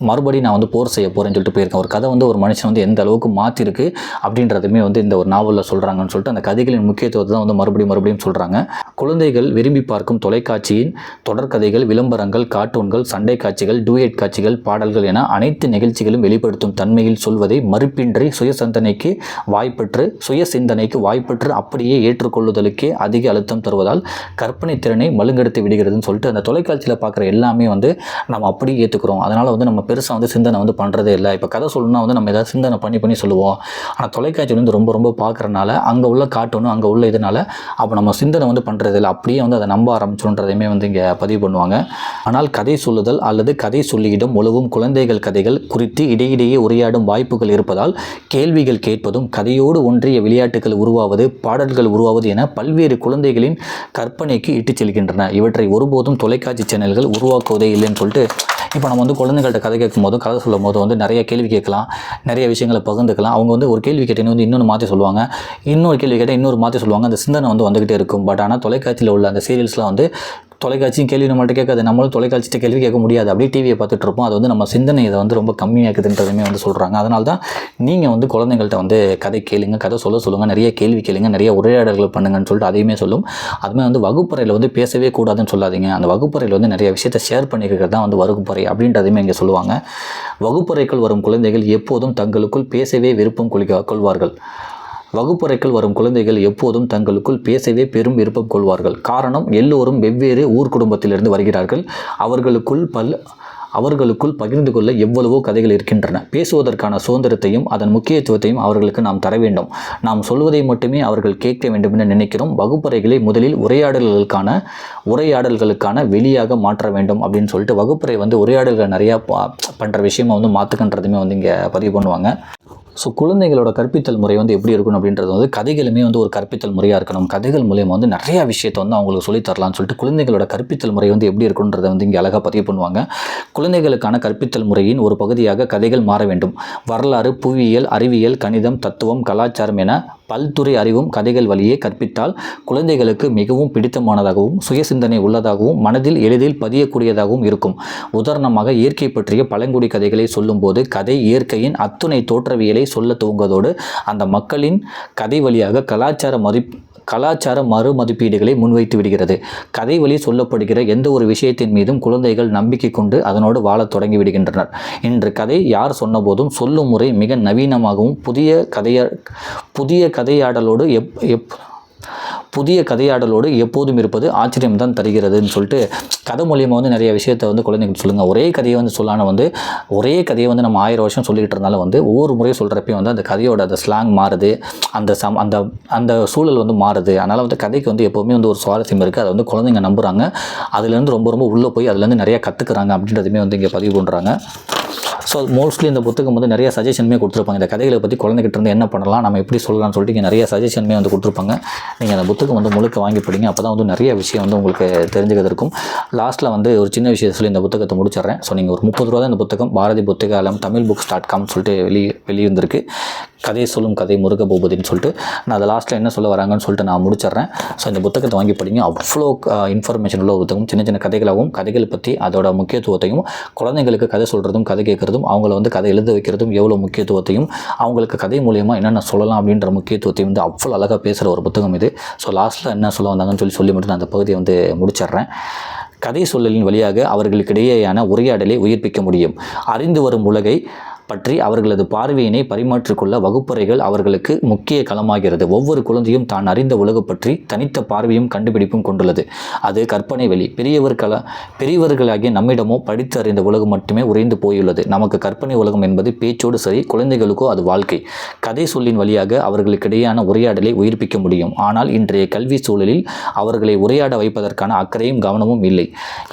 மறுபடியும் நான் வந்து போர் செய்ய போகிறேன்னு சொல்லிட்டு போயிருக்கேன். ஒரு கதை வந்து ஒரு மனுஷன் வந்து எந்த அளவுக்கு மாற்றிருக்கு அப்படின்றதுமே வந்து இந்த ஒரு நாவலில் சொல்கிறாங்கன்னு சொல்லிட்டு அந்த கதைகளின் முக்கியத்துவத்தை தான் வந்து மறுபடியும் மறுபடியும் சொல்கிறாங்க குழந்தைகள் விரும்பி பார்க்கும் தொலைக்காட்சியின் தொடர்கதைகள் விளம்பரங்கள் கார்ட்டூன்கள் சண்டை காட்சிகள் டூயட் காட்சிகள் பாடல்கள் என அனைத்து நிகழ்ச்சிகளும் வெளிப்படுத்தும் தன்மையில் சொல்வதை மறுப்பின்றி சுய சிந்தனைக்கு வாய்ப்பற்று சுய சிந்தனைக்கு வாய்ப்பற்று அப்படியே ஏற்றுக்கொள்ளுதலுக்கே அதிக அழுத்தம் தருவதால் கற்பனை திறனை மழுங்கெடுத்து விடுகிறதுன்னு சொல்லிட்டு அந்த தொலைக்காட்சியில் பார்க்குற எல்லாமே வந்து நம்ம அப்படியே ஏற்றுக்கிறோம் அதனால் வந்து நம்ம பெருசாக வந்து சிந்தனை வந்து பண்ணுறதே இல்லை. இப்போ கதை சொல்லணும்னா வந்து நம்ம ஏதாவது சிந்தனை பண்ணி பண்ணி சொல்லுவோம். ஆனால் தொலைக்காட்சி வந்து ரொம்ப ரொம்ப பார்க்குறனால அங்கே உள்ள காட்டணும் அங்கே உள்ள இதனால் அப்போ நம்ம சிந்தனை வந்து பண்ணுறதில்ல அப்படியே வந்து அதை நம்ப ஆரம்பிச்சோன்றதையுமே வந்து இங்கே பதிவு பண்ணுவாங்க. ஆனால் கதை சொல்லுதல் அல்லது கதை சொல்லியிடம் உழவும் குழந்தைகள் கதைகள் குறித்து இடையிடையே உரையாடும் வாய்ப்புகள் இருப்பதால் கேள்விகள் கேட்பதும் கதையோடு ஒன்றிய விளையாட்டுகள் உருவாவது பாடல்கள் உருவாவது என பல்வேறு குழந்தைகளின் கற்பனைக்கு இட்டுச் செல்கின்றன. இவற்றை ஒருபோதும் தொலைக்காட்சி சேனல்கள் உருவாக்குவதே இல்லைன்னு சொல்லிட்டு இப்போ நம்ம வந்து குழந்தைகள்கிட்ட கதை கேட்கும் போது கதை சொல்லும் போது வந்து நிறைய கேள்வி கேட்கலாம் நிறைய விஷயங்களை பகிர்ந்துக்கலாம். அவங்க வந்து ஒரு கேள்வி கேட்டேன்னு வந்து இன்னொன்று மாற்றி சொல்லுவாங்க. இன்னொரு கேள்வி கேட்டால் இன்னொரு மாற்றி சொல்லுவாங்க. அந்த சிந்தனை வந்து வந்துகிட்டே இருக்கும். பட் ஆனால் தொலைக்காட்சியில் உள்ள அந்த சீரியல்ஸ்லாம் வந்து தொலைக்காட்சியும் கேள்வி நம்மள்ட்ட கேட்காது. நம்மளும் தொலைக்காட்சிட்ட கேள்வி கேட்க முடியாது. அப்படியே டிவியை பார்த்துட்டு இருப்போம் அது வந்து நம்ம சிந்தனை இதை வந்து ரொம்ப கம்மியாக்குதுன்றதுமே வந்து சொல்கிறாங்க அதனால தான் நீங்கள் வந்து குழந்தைங்கள்ட்ட வந்து கதை கேளுங்க கதை சொல்ல சொல்லுங்கள் நிறைய கேள்வி கேளுங்க நிறைய உரையாடல்கள் பண்ணுங்கன்னு சொல்லிட்டு அதையுமே சொல்லும். அதுமே வந்து வகுப்பறையில் வந்து பேசவே கூடாதுன்னு சொல்லாதீங்க. அந்த வகுப்பறையில் வந்து நிறைய விஷயத்தை ஷேர் பண்ணிக்கிறது தான் வந்து வகுப்பறை அப்படின்றதையுமே இங்கே சொல்லுவாங்க. வகுப்பறைக்குள் வரும் குழந்தைகள் எப்போதும் தங்களுக்குள் பேசவே விருப்பம் கொள்க கொள்வார்கள். வகுப்பறைக்குள் வரும் குழந்தைகள் எப்போதும் தங்களுக்குள் பேசவே பெரும் விருப்பம் கொள்வார்கள். காரணம் எல்லோரும் வெவ்வேறு ஊர் குடும்பத்திலிருந்து வருகிறார்கள். அவர்களுக்குள் பல் அவர்களுக்குள் பகிர்ந்து கொள்ள எவ்வளவோ கதைகள் இருக்கின்றன. பேசுவதற்கான சுதந்திரத்தையும் அதன் முக்கியத்துவத்தையும் அவர்களுக்கு நாம் தர வேண்டும். நாம் சொல்வதை மட்டுமே அவர்கள் கேட்க வேண்டும் என நினைக்கிறோம். வகுப்பறைகளை முதலில் உரையாடல்களுக்கான உரையாடல்களுக்கான வெளியாக மாற்ற வேண்டும் அப்படின்னு சொல்லிட்டு வகுப்பறை வந்து உரையாடல்கள் நிறையா பண்ணுற விஷயமா வந்து மாற்றுக்கன்றதுமே வந்து இங்கே பதிவு பண்ணுவாங்க. ஸோ குழந்தைகளோட கற்பித்தல் முறை வந்து எப்படி இருக்கணும் அப்படின்றது வந்து கதைகளுமே வந்து ஒரு கற்பித்தல் முறையாக இருக்கணும். கதைகள் மூலியமாக வந்து நிறையா விஷயத்தை வந்து அவங்களுக்கு சொல்லித் தரலாம்னு சொல்லிட்டு குழந்தைகளோட கற்பித்தல் முறை வந்து எப்படி இருக்குன்றதை வந்து இங்கே அழகாக பதிவு பண்ணுவாங்க. குழந்தைகளுக்கான கற்பித்தல் முறையின் ஒரு பகுதியாக கதைகள் மாற வேண்டும். வரலாறு புவியியல் அறிவியல் கணிதம் தத்துவம் கலாச்சாரம் என பல்துறை அறிவும் கதைகள் வழியே கற்பித்தால் குழந்தைகளுக்கு மிகவும் பிடித்தமானதாகவும் சுயசிந்தனை உள்ளதாகவும் மனதில் எளிதில் பதியக்கூடியதாகவும் இருக்கும். உதாரணமாக இயற்கை பற்றிய பழங்குடி கதைகளை சொல்லும்போது கதை இயற்கையின் அத்துணை தோற்றவியலை சொல்ல துவங்குவதோடு அந்த மக்களின் கதை வழியாக கலாச்சார மதிப்பு கலாச்சார மறு மதிப்பீடுகளை முன்வைத்து விடுகிறது. கதை வழி சொல்லப்படுகிற எந்த ஒரு விஷயத்தின் மீதும் குழந்தைகள் நம்பிக்கை கொண்டு அதனோடு வாழத் தொடங்கி விடுகின்றனர். இன்று கதை யார் சொன்னபோதும் சொல்லும் முறை மிக நவீனமாகவும் புதிய கதைய புதிய கதையாடலோடு எப் எப் புதிய கதையாடலோடு எப்போதும் இருப்பது ஆச்சரியம் தான் தருகிறதுன்னு சொல்லிட்டு கதை மூலியமாக வந்து நிறைய விஷயத்தை வந்து குழந்தைங்களுக்கு சொல்லுங்கள் ஒரே கதையை வந்து சொல்லான வந்து ஒரே கதையை வந்து நம்ம ஆயிரம் வருஷம் சொல்லிக்கிட்டு இருந்தாலும் வந்து ஒவ்வொரு முறையும் சொல்கிறப்பையும் வந்து அந்த கதையோட அந்த ஸ்லாங் மாறுது. அந்த சம் அந்த அந்த சூழல் வந்து மாறுது. அதனால் வந்து கதைக்கு வந்து எப்போவுமே வந்து ஒரு சுவாரஸ்யம் இருக்குது அதை வந்து குழந்தைங்க நம்புகிறாங்க அதுலேருந்து ரொம்ப ரொம்ப உள்ளே போய் அதுலேருந்து நிறையா கற்றுக்குறாங்க அப்படின்றதுமே வந்து இங்கே பதிவு பண்ணுறாங்க ஸோ மோஸ்ட்லி இந்த புத்தகம் வந்து நிறைய சஜஷனுமே கொடுத்துருப்பாங்க. இந்த கதைகளை பற்றி குழந்தைகிட்ட இருந்து என்ன பண்ணலாம் நம்ம எப்படி சொல்லலாம்னு சொல்லிட்டு இங்கே நிறைய சஜஷனுமே வந்து கொடுத்துருப்பாங்க. நீங்கள் அந்த புத்தகம் வந்து முழுக்க வாங்கி படிங்க. அப்போ தான் வந்து நிறைய விஷயம் வந்து உங்களுக்கு தெரிஞ்சுக்கிறதுக்கும். லாஸ்ட்டில் வந்து ஒரு சின்ன விஷயத்தை சொல்லி இந்த புத்தகத்தை முடிச்சிடுறேன். ஸோ நீங்கள் ஒரு முப்பது ரூபா தான் இந்த புத்தகம் Bharathi Puthakalam Tamil books dot com சொல்லிட்டு வெளியே வெளியிருந்திருக்கு கதை சொல்லும் கதை முருக பூபதின்னு சொல்லிட்டு நான் அதை லாஸ்ட்டில் என்ன சொல்ல வராங்கன்னு சொல்லிட்டு நான் முடிச்சிடுறேன். ஸோ இந்த புத்தகத்தை வாங்கி படிங்க. அவ்வளோ இன்ஃபர்மேஷன் உள்ள புத்தகம் சின்ன சின்ன கதைகளாகவும் கதைகள் பற்றி அதோட முக்கியத்துவத்தையும் குழந்தைங்களுக்கு கதை சொல்கிறதும் கதை கேட்குறதும் அவங்கள வந்து கதை எழுத வைக்கிறதும் எவ்வளோ முக்கியத்துவத்தையும் அவங்களுக்கு கதை மூலியமாக என்னென்ன சொல்லலாம் அப்படின்ற முக்கியத்துவத்தையும் வந்து அவ்வளோ அழகாக பேசுகிற ஒரு புத்தகம் இது. ஸோ லாஸ்ட்டில் என்ன சொல்ல வந்தாங்கன்னு சொல்லி சொல்லி மட்டும் நான் அந்த பகுதியை வந்து முடிச்சிடுறேன். கதை சொல்லலின் வழியாக அவர்களுக்கிடையேயான உரையாடலை உயிர்ப்பிக்க முடியும். அறிந்து வரும் உலகை பற்றி அவர்களது பார்வையினை பரிமாற்றிக்கொள்ள வகுப்பறைகள் அவர்களுக்கு முக்கிய களமாகிறது. ஒவ்வொரு குழந்தையும் தான் அறிந்த உலகு பற்றி தனித்த பார்வையும் கண்டுபிடிப்பும் கொண்டுள்ளது. அது கற்பனை வெளி. பெரியவர் கல பெரியவர்களாகிய நம்மிடமோ படித்து அறிந்த உலகம் மட்டுமே உறைந்து போயுள்ளது. நமக்கு கற்பனை உலகம் என்பது பேச்சோடு சரி குழந்தைகளுக்கோ அது வாழ்க்கை. கதை சொல்லின் வழியாக அவர்களுக்கிடையான உரையாடலை உயிர்ப்பிக்க முடியும். ஆனால் இன்றைய கல்வி சூழலில் அவர்களை உரையாட வைப்பதற்கான அக்கறையும் கவனமும் இல்லை.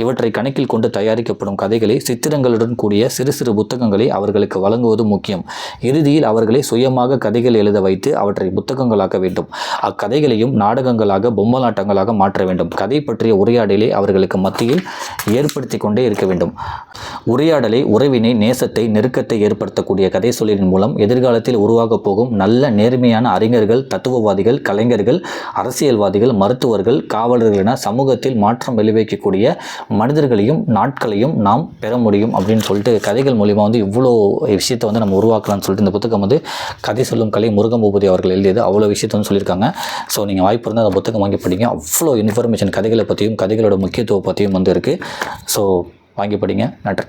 இவற்றை கணக்கில் கொண்டு தயாரிக்கப்படும் கதைகளை சித்திரங்களுடன் கூடிய சிறு சிறு புத்தகங்களை அவர்களுக்கு வழங்குவது முக்கியம். இறுதியில் அவர்களை சுயமாக கதைகள் எழுத வைத்து அவற்றை புத்தகங்களாக்க வேண்டும். அக்கதைகளையும் நாடகங்களாக பொம்மலாட்டங்களாக மாற்ற வேண்டும். கதை பற்றிய உரையாடலை அவர்களுக்கு மத்தியில் ஏற்படுத்தி கொண்டே இருக்க வேண்டும். உரையாடலை உறவினை நேசத்தை நெருக்கத்தை ஏற்படுத்தக்கூடிய கதை சொல்லின் மூலம் எதிர்காலத்தில் உருவாகப் போகும் நல்ல நேர்மையான அறிஞர்கள் தத்துவவாதிகள் கலைஞர்கள் அரசியல்வாதிகள் மருத்துவர்கள் காவலர்கள் என சமூகத்தில் மாற்றம் விளைவிக்கக்கூடிய மனிதர்களையும் நாட்களையும் நாம் பெற முடியும் அப்படின்னு சொல்லிட்டு கதைகள் மூலிமா வந்து இவ்வளோ விஷயத்தை வந்து நம்ம உருவாக்கலாம்னு சொல்லிட்டு இந்த புத்தகம் வந்து கதை சொல்லும் கலை முருகன் பூபதி அவர்கள் எழுதியது. அவ்வளோ விஷயத்தை வந்து சொல்லியிருக்காங்க. ஸோ நீங்கள் வாய்ப்பு இருந்தால் அந்த புத்தகம் வாங்கி படிங்க. அவ்வளோ இன்ஃபர்மேஷன் கதைகளை பற்றியும் கதைகளோட முக்கியத்துவம் பற்றியும் வந்து இருக்குது ஸோ வாங்கி படிங்க. நன்றி.